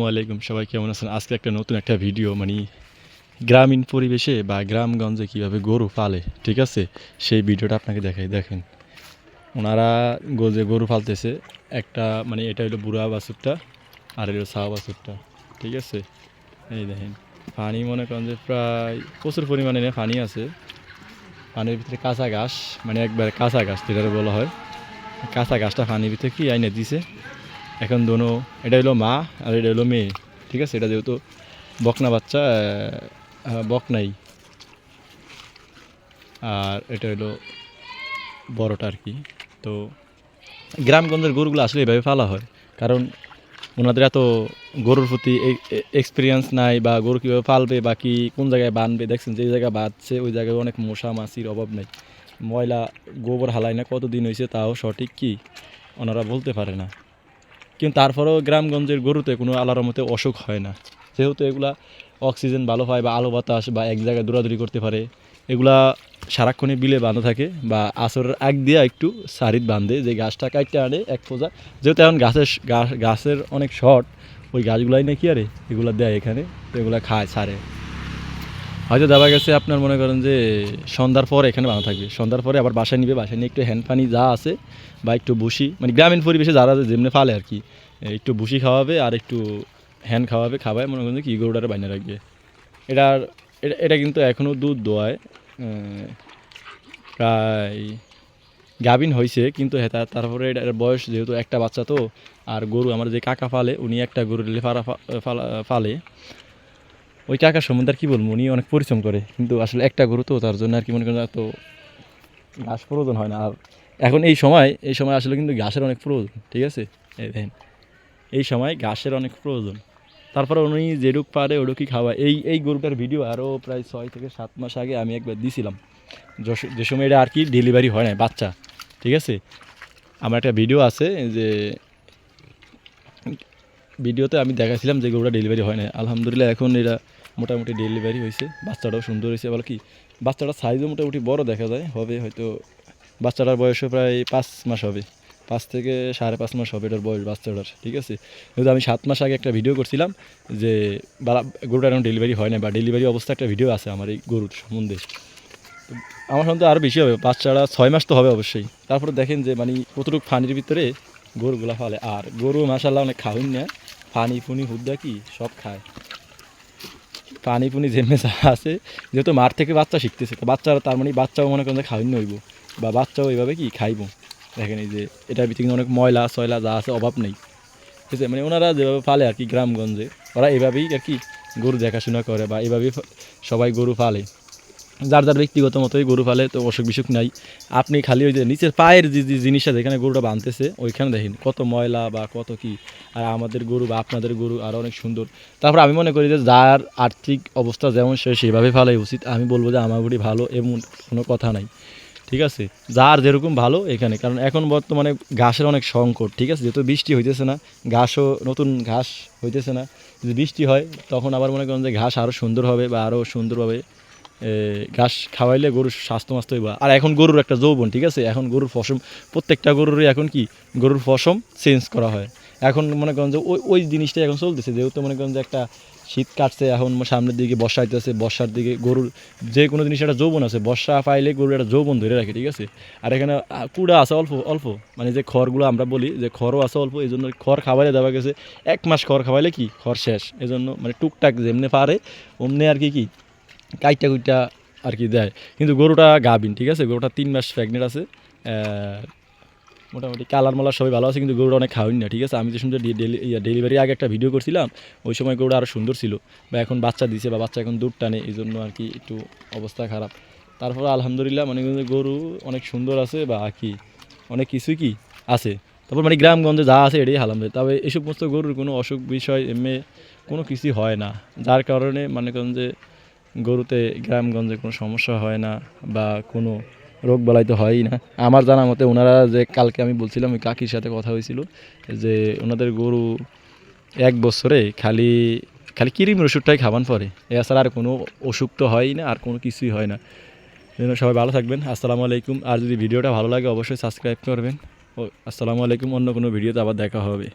আলাইকুম, সবাই কেমন আছেন? আজকে একটা নতুন একটা ভিডিও মানে গ্রামীণ পরিবেশে বা গ্রামগঞ্জে কীভাবে গরু পালে, ঠিক আছে? সেই ভিডিওটা আপনাকে দেখাই, দেখেন। ওনারা গো- যে গরু পালতেছে, একটা মানে এটা হলো বুড়া বাছুরটা, আর হলো সাহা বাছুরটা, ঠিক আছে? এই দেখেন, পানি মনে করেন যে প্রায় প্রচুর পরিমাণে পানি আছে। পানির ভিতরে কাঁচা ঘাস মানে একবারে কাঁচা ঘাস যেটা বলা হয়। কাঁচা ঘাসটা পানির ভিতরে কি আইনে দিছে? এখন দোনো এটা হলো মা আর এটা হলো মেয়ে ঠিক আছে? এটা যেহেতু বকনা বাচ্চা আহ, বকনাই আর এটা হলো বড়টা আর কি। তো গ্রামগঞ্জের গরুগুলো আসলে এভাবে ফালা হয় কারণ ওনাদের এত গরুর প্রতি এক্সপিরিয়েন্স নাই বা গরু কীভাবে ফালবে বা কি কোন জায়গায় বাঁধবে দেখছেন যে জায়গায় বাঁধছে ওই জায়গায় অনেক মশা মাছির অভাব নেই। ময়লা গোবর হালাই না কতদিন হয়েছে তাও সঠিক কি? ওনারা বলতে পারে না। কিন্তু তারপরেও গ্রামগঞ্জের গরুতে কোনো আলার মতে অসুখ হয় না। যেহেতু এগুলা অক্সিজেন ভালো পায় বা আলো বাতাস বা এক জায়গায় দৌড়াদৌড়ি করতে পারে, এগুলা সারাক্ষণে বিলে বাঁধা থাকে বা আসরের আগ দিয়ে একটু সারিত বাঁধে যে গাছটা কাটতে আনে এক ফোজা। যেহেতু এখন গাছের গাছ গাছের অনেক শর্ট ওই গাছগুলাই নাকি আরে এগুলা দেয় এখানে, তো এগুলা খায়, সারে। হয়তো দেখা গেছে আপনার মনে করেন যে সন্ধ্যার পর এখানে বানা থাকবে। সন্ধ্যার পরে আবার বাসায় নিবে, বাসায় নিয়ে একটু হ্যান্ড পানি যা আছে বা একটু বুসি মানে গ্রামীণ পরিবেশে যারা আছে যেমনি ফালে আর কি একটু বুসি খাওয়াবে আর একটু হ্যান্ড খাওয়াবে, খাওয়ায় মনে করেন যে কি গরুটারে বাইনে রাখবে। এটার এটা এটা কিন্তু এখনও দুধ দোয়ায় প্রায় গাভিন হয়েছে কিন্তু হ্যাঁ তারপরে এটার বয়স যেহেতু একটা বাচ্চা তো, আর গরু, আমার যে কাকা ফালে, উনি একটা গরু লেফারা ফালে ওই কাকার সম্বন্ধে আর কি বলব? উনি অনেক পরিশ্রম করে, কিন্তু আসলে একটা গরু তো, তার জন্য আর কি মনে করেন এত ঘাস প্রয়োজন হয় না। আর এখন এই সময় এই সময় আসলে কিন্তু ঘাসের অনেক প্রয়োজন, ঠিক আছে? এই দেখেন, এই সময় ঘাসের অনেক প্রয়োজন। তারপরে উনি যেটুক পারে ওটুকুই খাওয়া এই এই গরুটার ভিডিও আরও প্রায় ছয় থেকে সাত মাস আগে আমি একবার দিছিলাম। যে সময় এটা আর কি ডেলিভারি হয় না বাচ্চা, ঠিক আছে? আমার একটা ভিডিও আছে যে ভিডিওতে আমি দেখাছিলাম যে গরুটা ডেলিভারি হয় না আলহামদুলিল্লাহ, এখন এটা মোটামুটি ডেলিভারি হয়েছে বাচ্চাটাও সুন্দর হয়েছে বলে কি, বাচ্চাটার সাইজও মোটামুটি বড় দেখা যায়। হবে হয়তো, বাচ্চাটার বয়সও প্রায় পাঁচ মাস হবে। পাঁচ থেকে সাড়ে পাঁচ মাস হবে এটার বয়স বাচ্চাটার, ঠিক আছে? কিন্তু আমি সাত মাস আগে একটা ভিডিও করছিলাম যে গরুটা এখন ডেলিভারি হয় না বা ডেলিভারি অবস্থা একটা ভিডিও আছে আমার এই গরুর সম্বন্ধে। আমার সন্দেহ আরও বেশি হবে, বাচ্চারা ছয় মাস তো হবে অবশ্যই। তারপরে দেখেন যে মানে কতটুকু ফানির ভিতরে গরুগুলা ফালে। আর গরু মাসাল্লাহ অনেক খাওয়াই না ফানি ফুনি হুদ্দা কি, সব খায়। পানি পুনি জেমে যা আছে, যেহেতু মাঠ থেকে বাচ্চা শিখতেছে, তো বাচ্চারা তার মানে বাচ্চাও মনে করেন যে খাওয়াই নইব, বা বাচ্চাও এইভাবে কি খাইব? দেখেন এই যে, এটার ভিতরে অনেক ময়লা, সয়লা যা আছে অভাব নেই। ঠিক আছে মানে ওনারা যেভাবে পালে আর কি গ্রামগঞ্জে, ওরা এভাবেই আর কি গরু দেখাশোনা করে বা এভাবেই সবাই গরু পালে যার যার ব্যক্তিগত মতোই গরু ফালে তো অসুখ বিসুখ নাই। আপনি খালি ওই যে নিচের পায়ের যে যে জিনিসটা যেখানে গরুটা বাঁধতেছে, ওইখানে দেখেন কত ময়লা বা কত কি। আর আমাদের গরু বা আপনাদের গরু আরও অনেক সুন্দর। তারপর আমি মনে করি যে যার আর্থিক অবস্থা যেমন সে সেভাবে ফালাই উচিত, আমি বলব যে আমার গরু ভালো, এমন কোনো কথা নাই। ঠিক আছে? যার যেরকম ভালো এখানে, কারণ এখন বর্তমানে ঘাসের অনেক সংকট, ঠিক আছে? যেহেতু বৃষ্টি হইতেছে না, ঘাসও নতুন ঘাস হইতেছে না। যদি বৃষ্টি হয়, তখন আবার মনে করেন যে ঘাস আরও সুন্দর হবে বা আরও সুন্দরভাবে ঘাস খাওয়াইলে গরুর স্বাস্থ্য মাস্ত হইবা। আর এখন গরুর একটা যৌবন, ঠিক আছে? এখন গরুর ফসম, প্রত্যেকটা গরুরই এখন কি? গরুর ফসম চেঞ্জ করা হয়। এখন মনে করেন যে ওই ওই জিনিসটাই এখন চলতেছে। যেহেতু মনে করেন যে একটা শীত কাটছে, এখন সামনের দিকে বর্ষা আইতেছে, বর্ষার দিকে গরুর যে কোনো জিনিস একটা যৌবন আছে, বর্ষা পাইলে গরুর একটা যৌবন ধরে রাখে, ঠিক আছে? আর এখানে কুড়া আছে অল্প অল্প। মানে যে খড়গুলো আমরা বলি, যে খড়ও আছে অল্প, এই জন্য খড় খাওয়াইলে দেওয়া গেছে, এক মাস খড় খাওয়াইলে কি? খড় শেষ। এই জন্য মানে টুকটাক যেমনি পারে, অমনি আর কি কি? কাইটা কুইটা আর কি দেয় কিন্তু গরুটা গাভিন ঠিক আছে গরুটা তিন মাস প্রেগনেন্ট আছে মোটামুটি কালার মালার সবাই ভালো আছে কিন্তু গরুটা অনেক খাওয়াই না ঠিক আছে আমি যে শুনতে ডেলিভারি আগে একটা ভিডিও করছিলাম ওই সময় গরুটা আরও সুন্দর ছিল বা এখন বাচ্চা দিছে বা বাচ্চা এখন দুধ টানে এই জন্য আর কি একটু অবস্থা খারাপ তারপর আলহামদুলিল্লাহ মানে গরু অনেক সুন্দর আছে বা কি অনেক কিছুই কি আছে তারপর মানে গ্রামগঞ্জে যা আছে এটাই আলহামদুলিল্লাহ তবে এই সমস্ত গরুর কোনো অসুখ বিষয় এমনি কোনো কিছুই হয় না যার কারণে মনে করেন যে গরুতে গ্রামগঞ্জে কোনো সমস্যা হয় না বা কোনো রোগ বালাই তো হয়ই না। আমার জানা মতে ওনারা যে কালকে আমি বলছিলাম, ওই কাকির সাথে কথা হয়েছিল যে ওনাদের গরু এক বছরে খালি খালি কিরিমের ওষুধটাই খাবান পরে। এছাড়া আর কোনো অসুখ তো হয়ই না, আর কোনো কিছুই হয় না। জন্য সবাই ভালো থাকবেন। আসসালামু আলাইকুম। আর যদি ভিডিওটা ভালো লাগে, অবশ্যই সাবস্ক্রাইব করবেন। ও, আসসালামু আলাইকুম। অন্য কোনো ভিডিওতে আবার দেখা হবে।